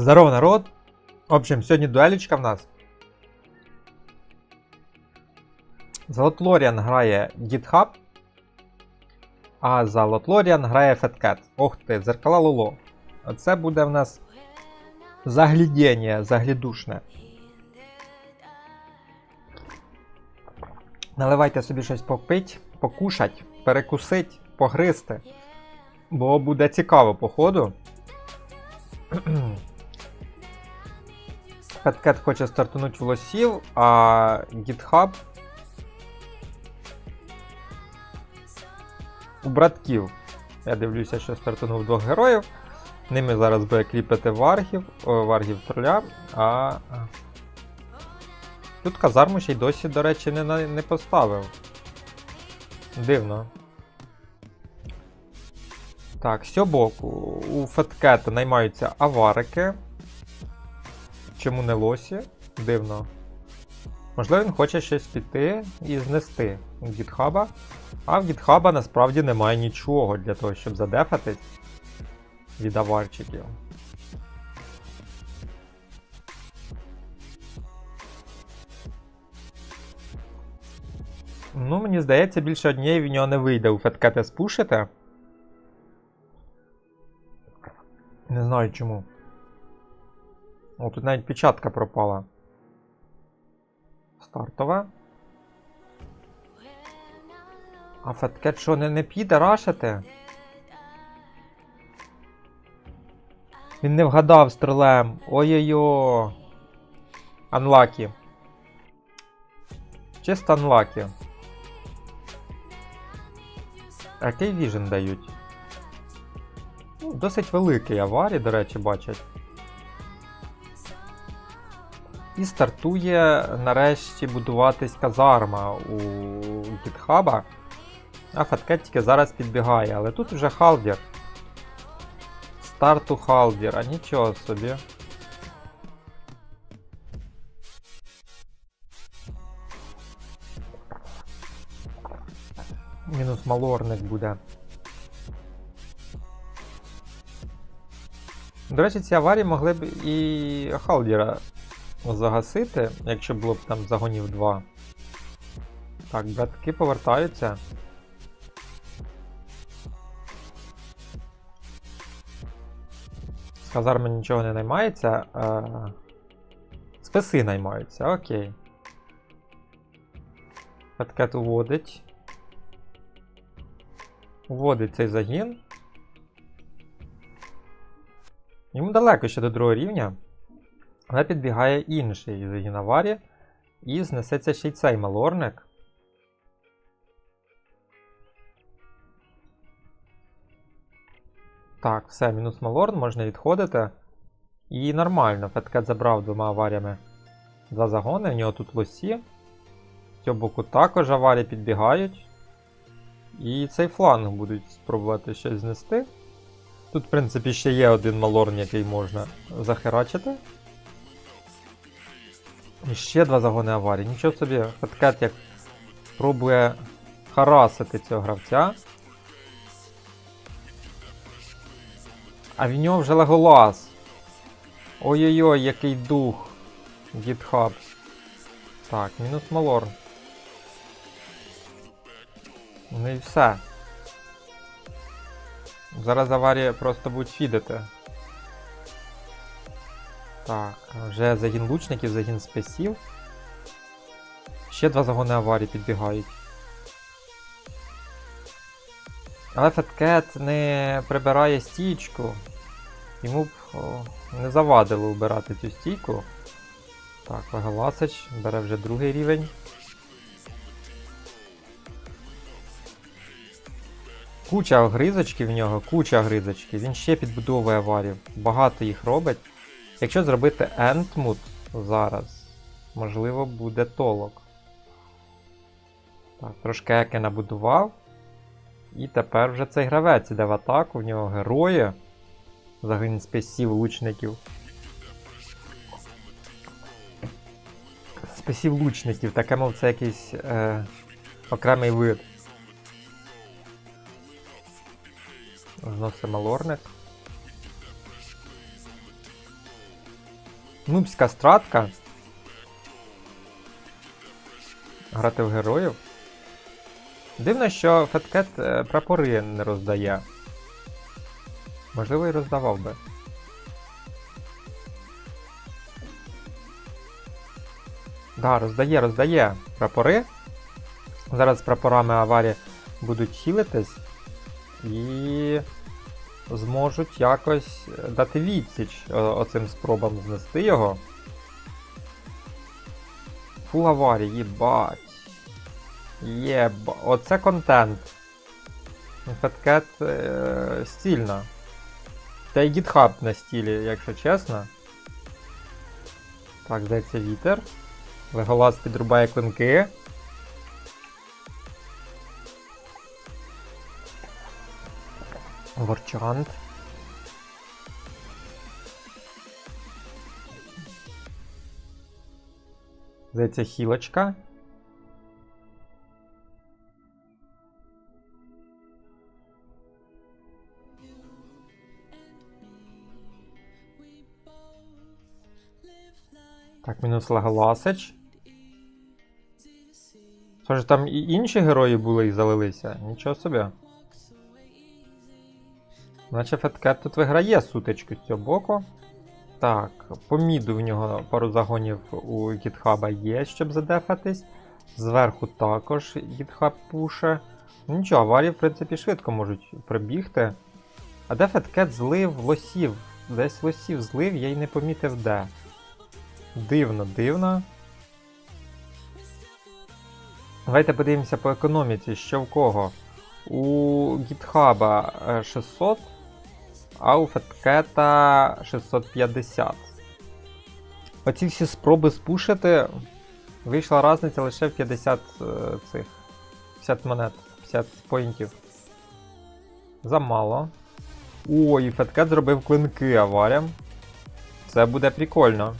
Здорово, народ! В общем, сьогодні дуелічка в нас. За Лотлоріан грає GitHub, а за Лотлоріан грає Fatcat. Ох ти, зеркала Лоло. Оце буде в нас заглядіння, заглядушне. Наливайте собі щось попить, покушать, перекусить, погризти. Бо буде цікаво, походу. Феткет хоче стартануть в лосів, а GitHub у братків. Я дивлюся, що стартанув двох героїв. Ними зараз буде кліпати варгів, варгів троля, а. Тут казарму ще й досі, до речі, не, не поставив. Дивно. Так, боку у Феткета наймаються аварики. Чому не лосі? Дивно. Можливо, він хоче щось піти і знести у гітхаба. А в гітхаба насправді немає нічого для того, щоб задефатись від аварчиків. Ну, мені здається, більше однієї в нього не вийде у Феткета спушити. Не знаю чому. О, тут навіть печатка пропала. Стартова. А Феткет що, не, не піде рашити? Він не вгадав стрелем. Ой-ой-ой. Анлакі. Чисто анлакі. А який віжен дають? Ну, досить великий аварі, до речі, бачать. І стартує нарешті будуватись казарма у гітхаба. А Фаткет тільки зараз підбігає, але тут вже халдір. Старту халдір, а нічого собі. Мінус малорник буде. До речі, ці аварії могли б і Халдіра загасити, якщо було б там загонів 2. Так, братки повертаються. З казарми нічого не наймається. А... Списи наймаються, окей. Петкет уводить. Уводить цей загін. Йому далеко ще до другого рівня. Але підбігає інший загін. І знесеться ще й цей малорник. Так, все, мінус малорн, можна відходити. І нормально, Феткет забрав двома аваріями два загони, в нього тут лосі. З цього боку також аварії підбігають. І цей фланг будуть спробувати щось знести. Тут, в принципі, ще є один малорн, який можна захерачити. І ще два загони аварії. Нічого собі, Феткет як пробує харасити цього гравця. А в нього вже леголас. Ой-ой-ой, який дух. GitHub. Так, мінус малорн. Ну і все. Зараз аварія просто будуть фідити. Так, вже загін лучників, загін спесів. Ще два загони аварії підбігають. Але Феткет не прибирає стічку. Йому б не завадило вбирати цю стійку. Так, Леголасич бере вже другий рівень. Куча гризочки в нього, куча гризочки. Він ще підбудовує аварів. Багато їх робить. Якщо зробити Ентмут зараз, можливо, буде толок. Так, трошки еки набудував. І тепер вже цей гравець іде в атаку, в нього герої. Загін спесів лучників. Спесів лучників, таке мов це якийсь е, окремий вид. Зносимо лорник. Нубська стратка. Грати в героїв. Дивно, що Феткет е, прапори не роздає. Можливо, і роздавав би. Да, роздає, роздає прапори. Зараз прапорами аварії будуть хілитись і зможуть якось дати відсіч оцим спробам знести його. Фул аварії, їбать. Єба. Оце контент. Феткет е, стільно. Та й GitHub на стілі, якщо чесно. Так, здається, вітер. Леголас підрубає клинки. Ворчант. Здається, хілочка. Так, мінус Леголасич. Що ж там і інші герої були і залилися? Нічого собі. Наче Феткет тут виграє сутичку з цього боку. Так, по міду в нього пару загонів у гітхаба є, щоб задефатись. Зверху також гітхаб пуше. Ну нічого, аварії, в принципі, швидко можуть прибігти. А де Феткет злив лосів? Десь лосів злив, я й не помітив де. Дивно, дивно. Давайте подивимося по економіці, що в кого. У гітхаба е, 600, а у Феткета 650. Оці всі спроби спушити. Вийшла різниця лише в 50 е, цих 50 монет, 50 поінтів. Замало. Ой, і Феткет зробив клинки аварям. Це буде прикольно.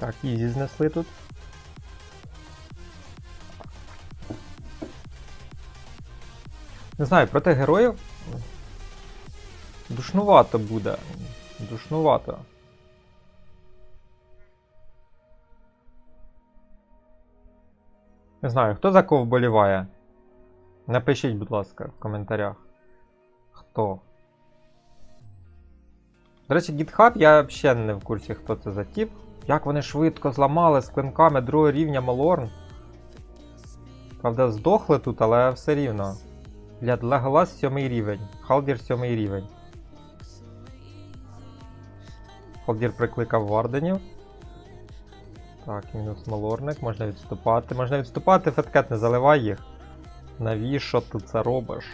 Так, ізі знесли тут. Не знаю, проти героїв душнувато буде. Душнувато. Не знаю, хто за кого вболіває? Напишіть, будь ласка, в коментарях. Хто? До речі, GitHub я взагалі не в курсі, хто це за тип. Як вони швидко зламали з клинками другого рівня Малорн. Правда, здохли тут, але все рівно. Для Леголас 7 рівень. Халдір 7 рівень. Халдір прикликав варденів. Так, мінус малорник, можна відступати. Можна відступати, Феткет, не заливай їх. Навіщо ти це робиш?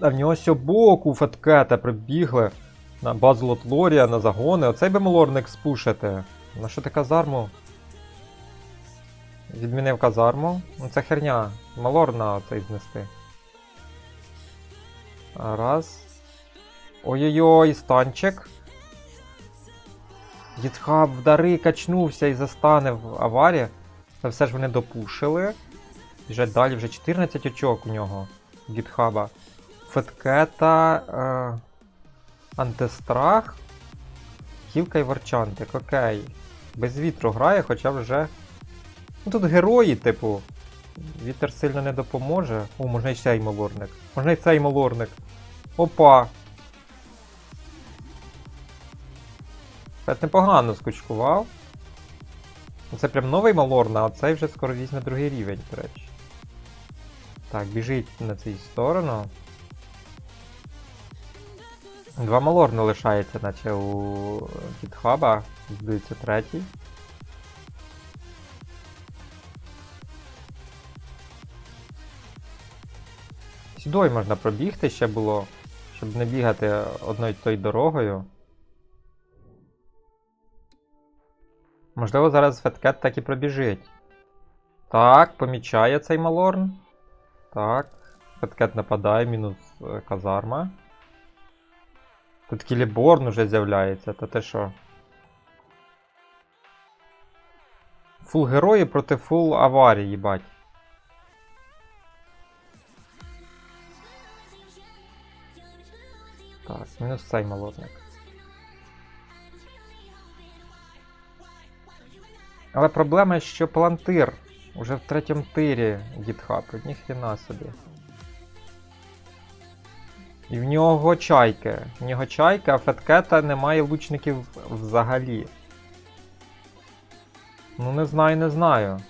А в нього сьо боку Феткета прибігли на базу Лотлорія, на загони. Оцей би малорник спушити. На що ти казарму? Відмінив казарму. Ну це херня. Малорна оцей знести. Раз. Ой-ой-ой, станчик. Гітхаб вдари качнувся і застане в аварії. Та все ж вони допушили. Біжать далі вже 14 очок у нього. Гітхаба. Феткета. Е... Антистрах. Хілка і Варчантик, окей. Без вітру грає, хоча вже. Ну тут герої, типу. Вітер сильно не допоможе. О, можна і цей малорник. Можна і цей малорник. Опа! Фет непогано скучкував. Це прям новий малорн, а цей вже скоро візьме другий рівень, до речі. Так, біжить на цю сторону. Два малорни лишається, наче у гітхаба. Здається, третій. Сюди можна пробігти ще було, щоб не бігати одною тою дорогою. Можливо, зараз Феткет так і пробіжить. Так, помічає цей Малорн. Так. Феткет нападає, мінус е, казарма. Тут Кіліборн уже з'являється, та те що? Фул герої проти фул аварії, їбать. Так, мінус цей молотник. Але проблема, що плантир уже в третьому тирі гітхаб, ніхрена собі. І в нього чайки. В нього чайки, а Феткета немає лучників взагалі. Ну, не знаю, не знаю.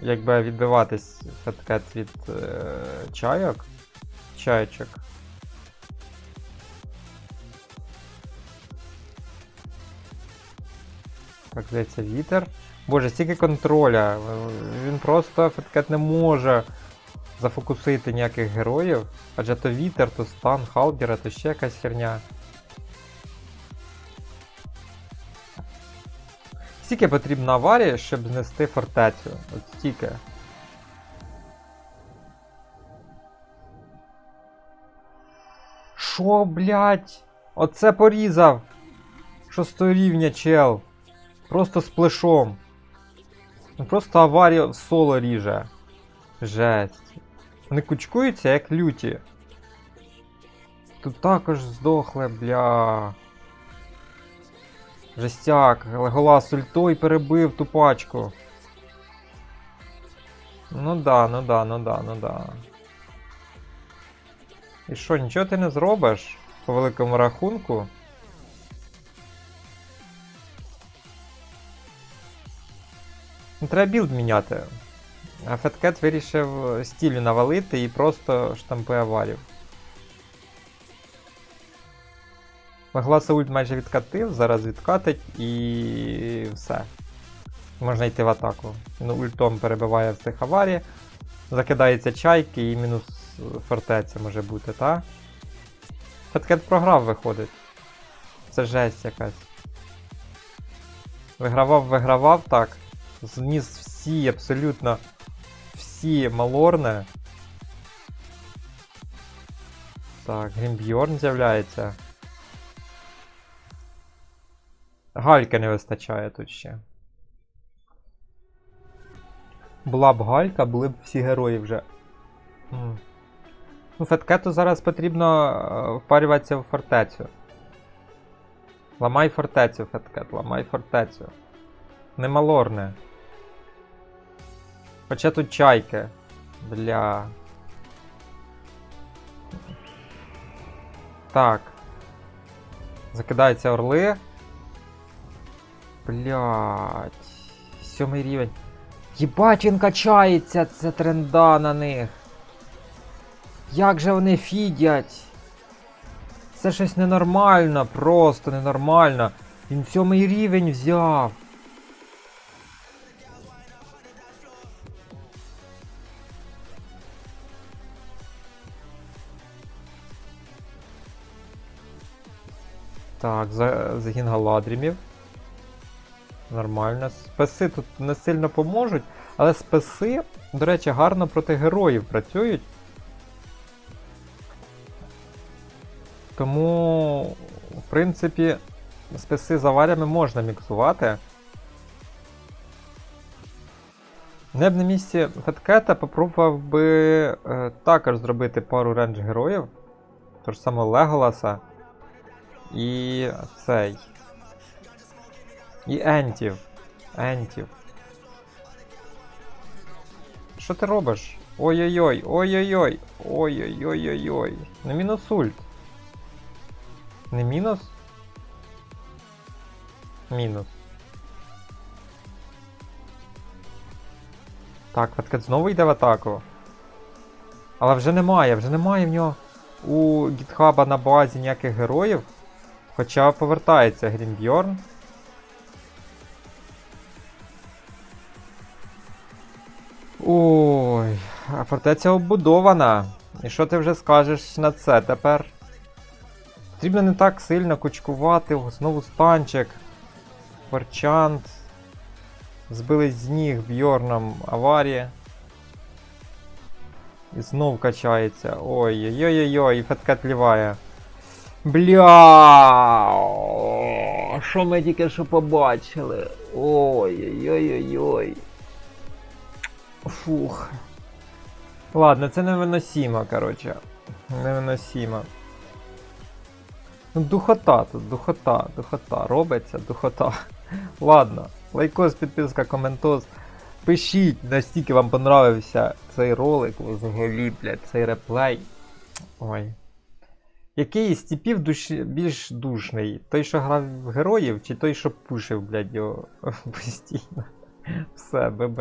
Якби відбиватись Феткет від е, чайок. Чайчик. Так, здається, вітер. Боже, стільки контроля. Він просто Феткет не може зафокусити ніяких героїв. Адже то вітер, то стан, халдера, то ще якась херня. Стільки потрібно аварії, щоб знести фортецю. От стільки. Шо, блядь? Оце порізав! Шостого рівня чел. Просто з плешом. Ну просто аварія в соло ріже. Жесть. Вони кучкуються як люті. Тут також здохле, бля. Жестяк, Леголас ультой перебив ту пачку. Ну да, ну да, ну да, ну да. І що, нічого ти не зробиш по великому рахунку? Ну, треба білд міняти. Феткет вирішив стілю навалити і просто штампи аварів. Легласа ульт майже відкатив, зараз відкатить і все. Можна йти в атаку. Він ультом перебиває в цих аварій. Закидається чайки і мінус фортеця може бути, та? Феткет програв, виходить. Це жесть якась. Вигравав, вигравав, так. Зніс всі, абсолютно всі малорни. Так, Грімбьорн з'являється. Гальки не вистачає тут ще. Була б галька, були б всі герої вже. Ну, Феткету зараз потрібно е, впарюватися в фортецю. Ламай фортецю, Феткет, ламай фортецю. Нема лорне. Хоча тут чайки. Бля. Так. Закидаються орли. Блять. Сьомий рівень. Єбать, він качається, це тренда на них. Як же вони фідять? Це щось ненормально, просто ненормально. Він сьомий рівень взяв. Так, загін галадрімів. Нормально. Спеси тут не сильно поможуть, але спеси, до речі, гарно проти героїв працюють. Тому, в принципі, спеси з аваріями можна міксувати. Не б на місці Феткета попробував би е, також зробити пару рендж героїв. Тож саме Леголаса. І цей. І ентів. Ентів. Що ти робиш? Ой-ой-ой, ой-ой-ой, ой-ой-ой-ой-ой. Не мінус ульт. Не мінус? Мінус. Так, Фаткет знову йде в атаку. Але вже немає, вже немає в нього у гітхаба на базі ніяких героїв. Хоча повертається Грінбьорн. Ой, а фортеця оббудована. І що ти вже скажеш на це тепер? Потрібно не так сильно кучкувати, знову станчик. Форчант. Збились з ніг Бьорном аварія. І знов качається. Ой-ой-ой-ой, і феткет ліває. Бля. що ми тільки що побачили? Ой-ой-ой-ой. Фух. Ладно, це невиносимо, коротше. Невиносимо. Ну, духота тут, духота, духота. Робиться, духота. Ладно, лайкос, підписка, коментос. Пишіть, настільки вам понравився цей ролик, взагалі, блядь, цей реплей. Ой. Який із типів душ... більш душний? Той, що грав в героїв, чи той, що пушив, блядь, його постійно? Все, ББ.